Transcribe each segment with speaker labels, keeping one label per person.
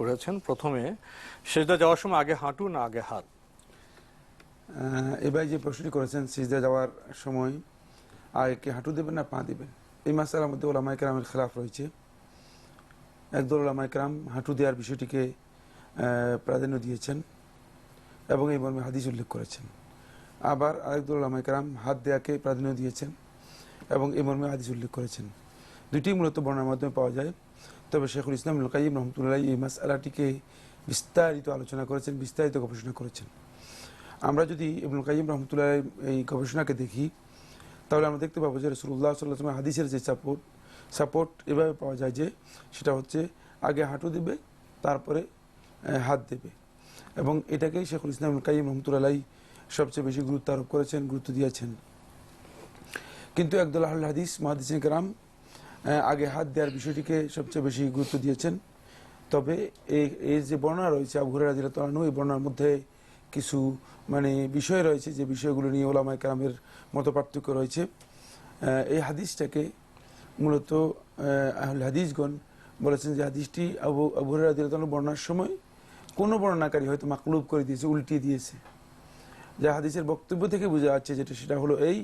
Speaker 1: করেছেন প্রথমে, সেজদা যাওয়ার সময় আগে হাঁটু না আগে হাত?
Speaker 2: এবার যে প্রশ্নটি করেছেন, সিজদা যাওয়ার সময় আগে কি হাঁটু দেবেন না পা দেবেন? এই মাসালার মধ্যে ওলামাই কেরামের খেলাফ রয়েছে। একদল ওলামাই কেরাম হাঁটু দেওয়ার বিষয়টিকে প্রাধান্য দিয়েছেন এবং এই মর্মে হাদিস উল্লেখ করেছেন। আবার আরেকদল ওলামাই কেরাম হাত দেওয়াকে প্রাধান্য দিয়েছেন এবং এই মর্মে হাদিস উল্লেখ করেছেন। দুটি মূলত বর্ণার মাধ্যমে পাওয়া যায়। তবে শেখুল ইসলাম লুকাইম রহমতুল্লাহ এই মাসালাটিকে বিস্তারিত আলোচনা করেছেন, বিস্তারিত গবেষণা করেছেন। আমরা যদি ইবনুল কাইম রহমতুল্লাহ এই গবেষণাকে দেখি, তাহলে আমরা দেখতে পাবো যে রসুল্লাহ সাল্লাহ হাদিসের যে সাপোর্ট সাপোর্ট এভাবে পাওয়া যায় যে সেটা হচ্ছে আগে হাঁটু দেবে, তারপরে হাত দেবে। এবং এটাকেই শেখুল ইসলাম কাইম রহমতুল্লাহ সবচেয়ে বেশি গুরুত্ব আরোপ করেছেন, গুরুত্ব দিয়েছেন। কিন্তু একদল আহুল হাদিস মহাদিস গ্রাম আগে হাত দেওয়ার বিষয়টিকে সবচেয়ে বেশি গুরুত্ব দিয়েছেন। তবে এই যে বর্ণনা রয়েছে আবুহরের রাজিরা তালানু এই বর্ণার মধ্যে কিছু মানে বিষয় রয়েছে যে বিষয়গুলো নিয়ে ওলামাই কালামের মত পার্থক্য রয়েছে। এই হাদিসটাকে মূলত আহুল হাদিসগণ বলেছেন যে হাদিসটি আবু আবুহরের রাজিরা তালানু বর্ণনার সময় কোনো বর্ণনাকারী হয়তো মাকলুব করে দিয়েছে উল্টিয়ে দিয়েছে। যা হাদিসের বক্তব্য থেকে বোঝা যাচ্ছে যেটা, সেটা হলো এই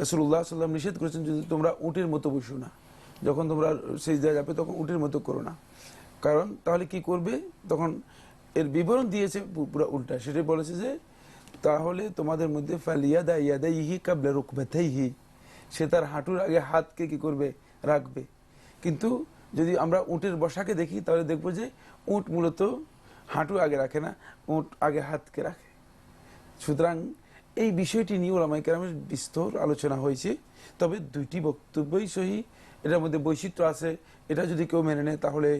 Speaker 2: রসুল্লাহ সাল্লাম নিষেধ করেছেন, যদি তোমরা উটের মতো বসো না। যখন তোমরা জায়গা যাবে, তখন উটের মতো করো না। কারণ তাহলে কি করবে? তখন এর বিবরণ দিয়েছে পুরো উল্টা। সেটাই বলেছে যে, তাহলে তোমাদের মধ্যে ফালিয়াদা ইয়াদা ইহি কাবলা রুকবাতাইহি। সে তার হাঁটুর আগে হাতকে কি করবে? রাখবে। কিন্তু যদি আমরা উটের বসাকে দেখি, তাহলে দেখব যে, উট মূলত হাঁটু আগে রাখে না, উট আগে হাতকে রাখে। সুতরাং এই বিষয়টি নিয়ে ওলামাই কেরামের বিস্তর আলোচনা হয়েছে। তবে দুইটি বক্তব্যই সহি। এটার মধ্যে বৈচিত্র্য আছে। এটা যদি কেউ মেনে নেয় তাহলে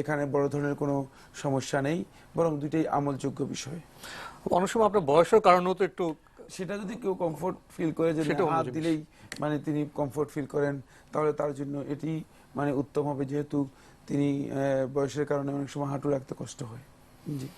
Speaker 2: এখানে বড় ধরনের কোনো সমস্যা নেই বরং দুইটাই আমলযোগ্য বিষয়।
Speaker 1: অনেক সময় আপনার বয়সের কারণেও তো একটু
Speaker 2: সেটা যদি কেউ কমফোর্ট ফিল করে যে হাত দিলেই মানে তিনি কমফোর্ট ফিল করেন তাহলে তার জন্য এটি মানে উত্তম হবে যেহেতু তিনি বয়সের কারণে অনেক সময় হাঁটু রাখতে কষ্ট হয়। জি।